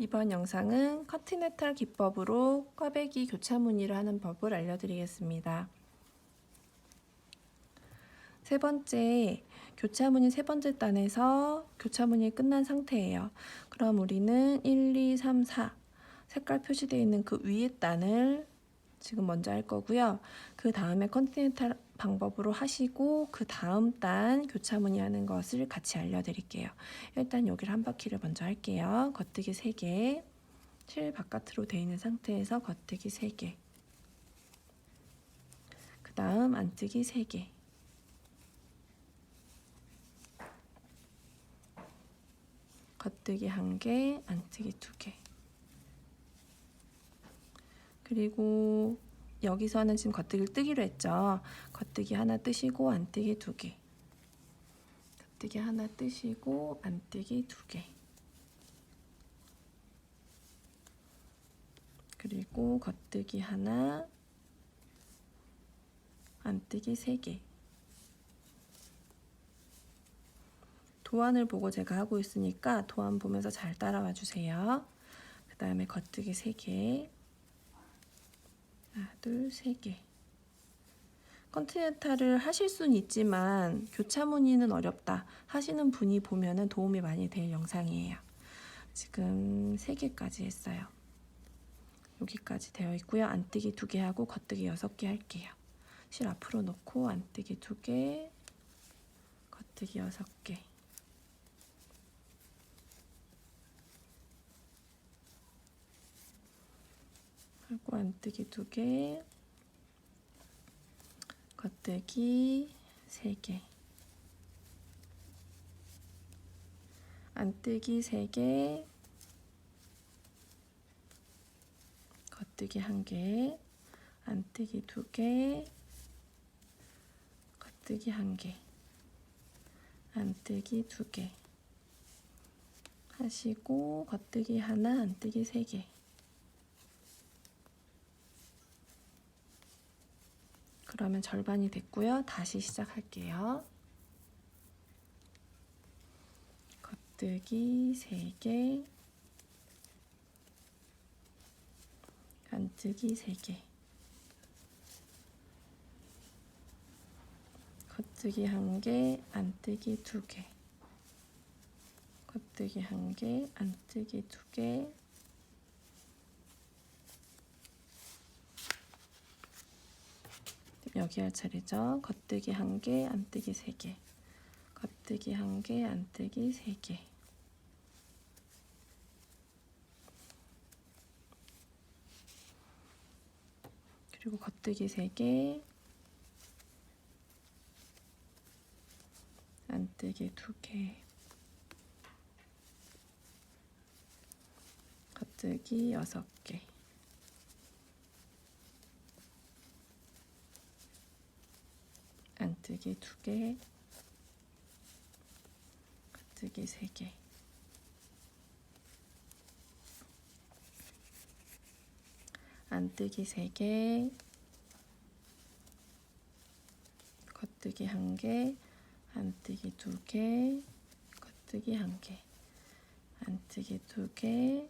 이번 영상은 컨티넨탈 기법으로 꽈배기 교차 무늬를 하는 법을 알려드리겠습니다. 세 번째, 교차 무늬 세 번째 단에서 교차 무늬 끝난 상태예요. 그럼 우리는 1, 2, 3, 4 색깔 표시되어 있는 그 위에 단을 지금 먼저 할 거고요. 그 다음에 컨티넨탈 방법으로 하시고 그 다음 단 교차 무늬 하는 것을 같이 알려드릴게요. 일단 여기를 한 바퀴를 먼저 할게요. 겉뜨기 3개, 실 바깥으로 되어 있는 상태에서 겉뜨기 3개, 그 다음 안뜨기 3개, 겉뜨기 1개, 안뜨기 2개. 그리고 여기서는 지금 겉뜨기를 뜨기로 했죠. 겉뜨기 하나 뜨시고 안뜨기 두 개. 겉뜨기 하나 뜨시고 안뜨기 두 개. 그리고 겉뜨기 하나 안뜨기 세 개. 도안을 보고 제가 하고 있으니까 도안 보면서 잘 따라와 주세요. 그 다음에 겉뜨기 세 개. 하나, 둘, 세 개. 컨티넨탈을 하실 수는 있지만 교차 무늬는 어렵다 하시는 분이 보면은 도움이 많이 될 영상이에요. 지금 세 개까지 했어요. 여기까지 되어 있고요. 안뜨기 두 개 하고 겉뜨기 여섯 개 할게요. 실 앞으로 놓고 안뜨기 두 개, 겉뜨기 여섯 개. 하고 안뜨기 두 개, 겉뜨기 세 개, 안뜨기 세 개, 겉뜨기 한 개, 안뜨기 두 개, 겉뜨기 한 개, 안뜨기 두 개. 하시고 겉뜨기 하나, 안뜨기 세 개. 그러면 절반이 됐고요. 다시 시작할게요. 겉뜨기 3개, 안뜨기 3개, 겉뜨기 1개, 안뜨기 2개, 겉뜨기 1개, 안뜨기 2개, 여기 할 차례죠. 겉뜨기 한 개, 안뜨기 세 개. 겉뜨기 한 개, 안뜨기 세 개. 그리고 겉뜨기 세 개, 안뜨기 두 개. 겉뜨기 여섯 개. 안뜨기 두 개, 겉뜨기 세 개. 안뜨기 세 개, 겉뜨기 한 개, 안뜨기 두 개, 겉뜨기 한 개, 안뜨기 두 개,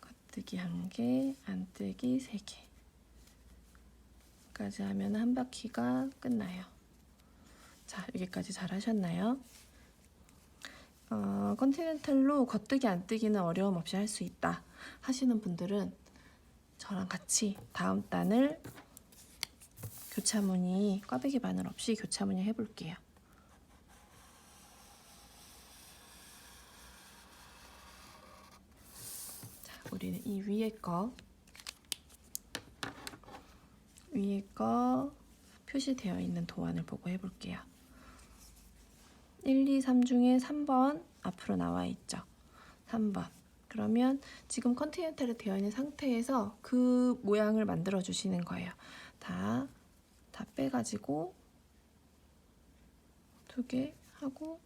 겉뜨기 한 개, 안뜨기 세 개. 까지 하면 한 바퀴가 끝나요. 자, 여기까지 잘 하셨나요? 어, 컨티넨탈로 겉뜨기 안 뜨기는 어려움 없이 할 수 있다 하시는 분들은 저랑 같이 다음 단을 교차무늬 꽈배기 바늘 없이 교차무늬 해볼게요. 자, 우리는 이 위에 거 위에 거 표시되어 있는 도안을 보고 해볼게요. 1, 2, 3 중에 3번 앞으로 나와 있죠. 3번. 그러면 지금 컨티넨탈이 되어 있는 상태에서 그 모양을 만들어 주시는 거예요. 다, 다 빼가지고 두 개 하고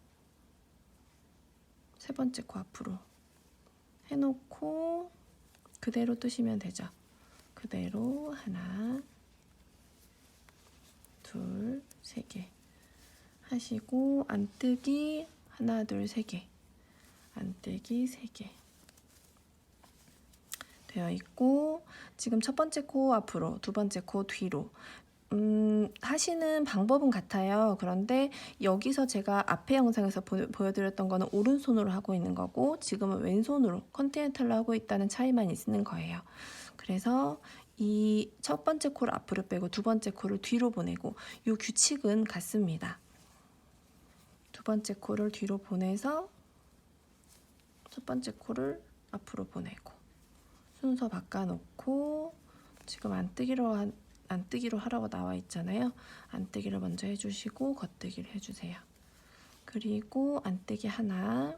세 번째 거 앞으로 해놓고 그대로 뜨시면 되죠. 그대로 하나, 둘, 세 개 하시고 안뜨기 하나, 둘, 세 개, 안뜨기 세 개, 되어 있고 지금 첫 번째 코 앞으로, 두 번째 코 뒤로 음, 하시는 방법은 같아요. 그런데 여기서 제가 앞에 영상에서 보, 보여드렸던 거는 오른손으로 하고 있는 거고 지금은 왼손으로 컨티넨탈로 하고 있다는 차이만 있는 거예요. 그래서 이 첫 번째 코를 앞으로 빼고 두 번째 코를 뒤로 보내고 이 규칙은 같습니다. 두 번째 코를 뒤로 보내서 첫 번째 코를 앞으로 보내고 순서 바꿔놓고 지금 안 뜨기로 한, 안 뜨기로 하라고 나와 있잖아요. 안 뜨기를 먼저 해주시고 겉뜨기를 해주세요. 그리고 안 뜨기 하나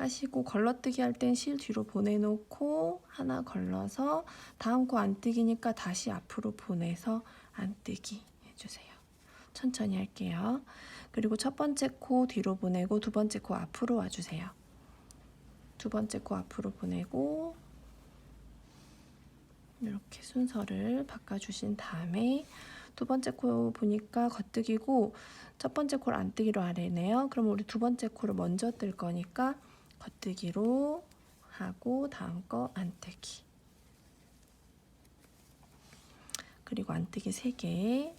하시고 걸러뜨기 할 땐 실 뒤로 보내놓고 하나 걸러서 다음 코 안뜨기니까 다시 앞으로 보내서 안뜨기 해주세요. 천천히 할게요. 그리고 첫 번째 코 뒤로 보내고 두 번째 코 앞으로 와주세요. 두 번째 코 앞으로 보내고 이렇게 순서를 바꿔주신 다음에 두 번째 코 보니까 겉뜨기고 첫 번째 코를 안 뜨기로 하래네요. 그럼 우리 두 번째 코를 먼저 뜰 거니까 겉뜨기로 하고 다음 거 안뜨기. 그리고 안뜨기 3개.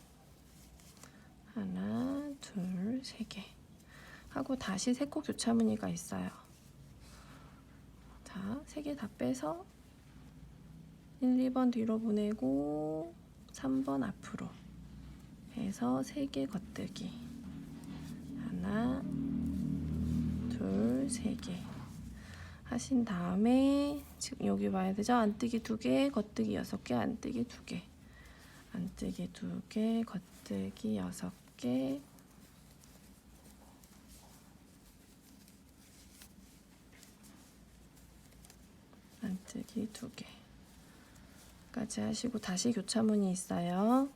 하나 둘 세 개. 하고 다시 세코 교차 무늬가 있어요. 자, 세 개 다 빼서 1, 2번 뒤로 보내고 3번 앞으로 해서 3개 겉뜨기. 하나 둘, 세 개 하신 다음에 지금 여기 봐야 되죠? 안뜨기 두 개, 겉뜨기 여섯 개, 안뜨기 두개 안뜨기 두 개, 겉뜨기 여섯 개 안뜨기 두 개 까지 하시고 다시 교차문이 있어요.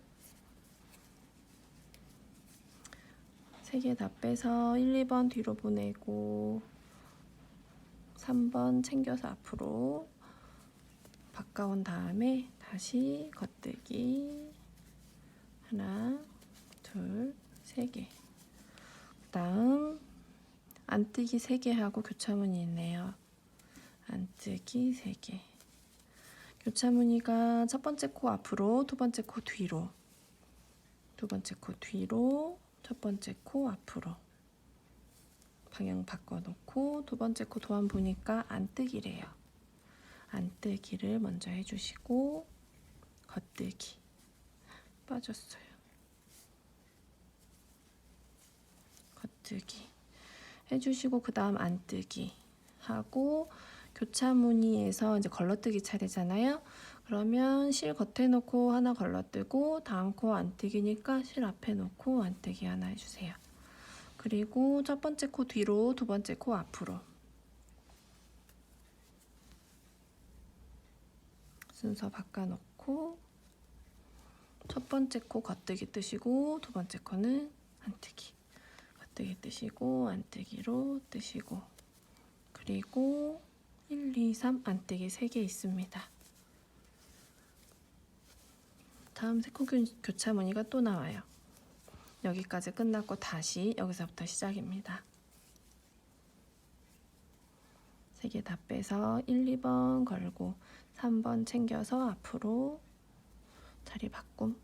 세 개 다 빼서 1, 2번 뒤로 보내고 3번 챙겨서 앞으로 바꿔온 다음에 다시 겉뜨기. 하나 둘세개. 그다음 안뜨기 3개 하고 교차무늬 있네요. 안뜨기 3개. 교차무늬가 첫 번째 코 앞으로 두 번째 코 뒤로. 두 번째 코 뒤로 첫 번째 코 앞으로 방향 바꿔놓고 두 번째 코 도안 보니까 안뜨기래요. 안뜨기를 먼저 해주시고 겉뜨기 빠졌어요. 겉뜨기 해주시고 그 다음 안뜨기 하고 교차 무늬에서 이제 걸러뜨기 차례잖아요. 그러면 실 겉에 놓고 하나 걸러뜨고 다음 코 안뜨기니까 실 앞에 놓고 안뜨기 하나 해주세요. 그리고 첫 번째 코 뒤로 두 번째 코 앞으로 순서 바꿔놓고 첫 번째 코 겉뜨기 뜨시고 두 번째 코는 안뜨기 겉뜨기 뜨시고 안뜨기로 뜨시고 그리고 1, 2, 3 안뜨기 3개 있습니다. 다음 세코 교차 무늬가 또 나와요. 여기까지 끝났고 다시 여기서부터 시작입니다. 세 개 다 빼서 1, 2번 걸고 3번 챙겨서 앞으로 자리 바꿈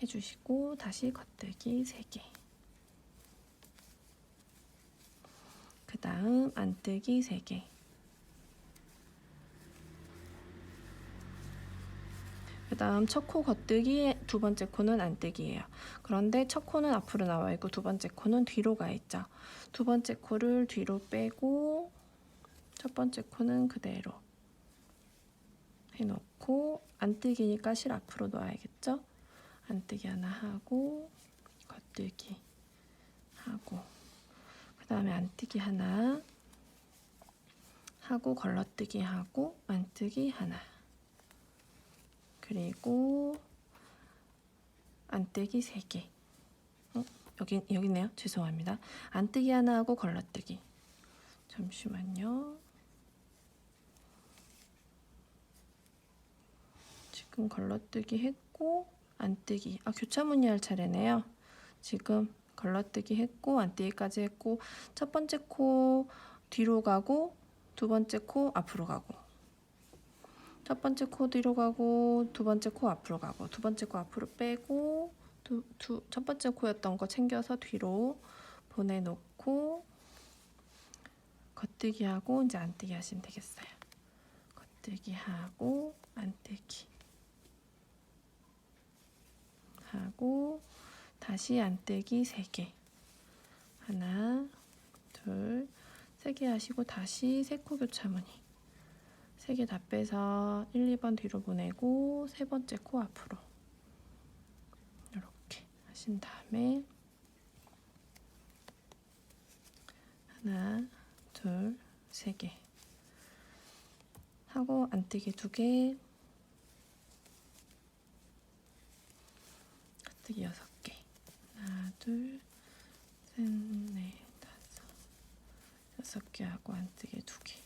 해주시고 다시 겉뜨기 3개 그 다음 안뜨기 3개 그 다음 첫 코 겉뜨기 두 번째 코는 안뜨기예요. 그런데 첫 코는 앞으로 나와 있고 두 번째 코는 뒤로 가 있죠. 두 번째 코를 뒤로 빼고 첫 번째 코는 그대로 해놓고 안뜨기니까 실 앞으로 놓아야겠죠. 안뜨기 하나 하고 겉뜨기 하고 그 다음에 안뜨기 하나 하고 걸러뜨기 하고 안뜨기 하나 그리고 안뜨기 3개. 어? 여기 여기 있네요. 죄송합니다. 안뜨기 하나 하고 걸러뜨기. 잠시만요. 지금 걸러뜨기 했고 안뜨기. 아 교차무늬 할 차례네요. 지금 걸러뜨기 했고 안뜨기까지 했고 첫 번째 코 뒤로 가고 두 번째 코 앞으로 가고 첫 번째 코 뒤로 가고 두 번째 코 앞으로 가고 두 번째 코 앞으로 빼고 두, 두, 첫 번째 코였던 거 챙겨서 뒤로 보내놓고 겉뜨기 하고 이제 안뜨기 하시면 되겠어요. 겉뜨기 하고 안뜨기 하고 다시 안뜨기 3개 하나 둘 세 개 하시고 다시 세코 교차무늬 세 개 다 빼서 1, 2번 뒤로 보내고 세 번째 코 앞으로 이렇게 하신 다음에 하나, 둘, 세 개 하고 안뜨기 두 개, 겉뜨기 여섯 개. 하나, 둘, 셋, 넷, 다섯, 여섯 개 하고 안뜨기 두 개.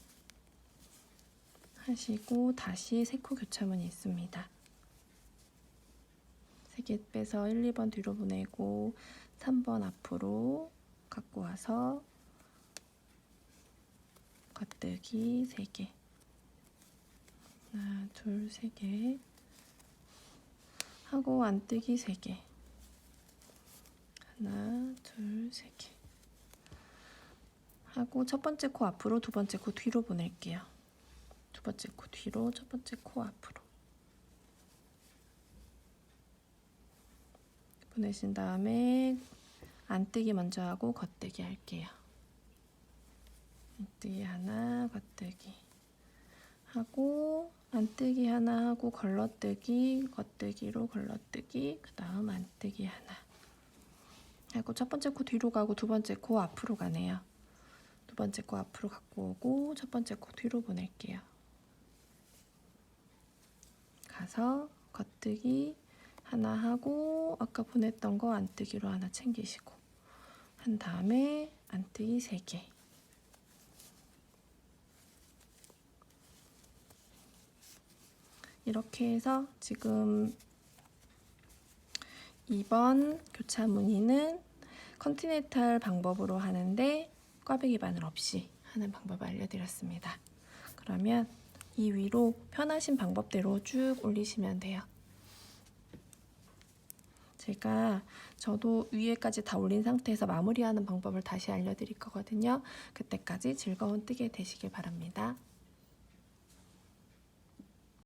하시고 다시 세코 교차문이 있습니다. 세개 빼서 1, 2번 뒤로 보내고 3번 앞으로 갖고 와서 겉뜨기 3개. 하나 둘세 개. 하고 안뜨기 3개. 하나 둘세 개. 하고 첫 번째 코 앞으로 두 번째 코 뒤로 보낼게요 두 번째 코 뒤로 첫 번째 코 앞으로 보내신 다음에 안뜨기 먼저 하고 겉뜨기 할게요. 안뜨기 하나, 겉뜨기 하고 안뜨기 하나 하고 걸러뜨기, 겉뜨기로 걸러뜨기, 그 다음 안뜨기 하나 하고 첫 번째 코 뒤로 가고 두 번째 코 앞으로 가네요. 두 번째 코 앞으로 갖고 오고 첫 번째 코 뒤로 보낼게요. 가서 겉뜨기 하나 하고 아까 보냈던 거 안뜨기로 하나 챙기시고 한 다음에 안뜨기 3개 이렇게 해서 지금 2번 교차 무늬는 컨티넨탈 방법으로 하는데 꽈배기 바늘 없이 하는 방법을 알려드렸습니다. 그러면 이 위로 편하신 방법대로 쭉 올리시면 돼요. 제가 저도 위에까지 다 올린 상태에서 마무리하는 방법을 다시 알려드릴 거거든요. 그때까지 즐거운 뜨개 되시길 바랍니다.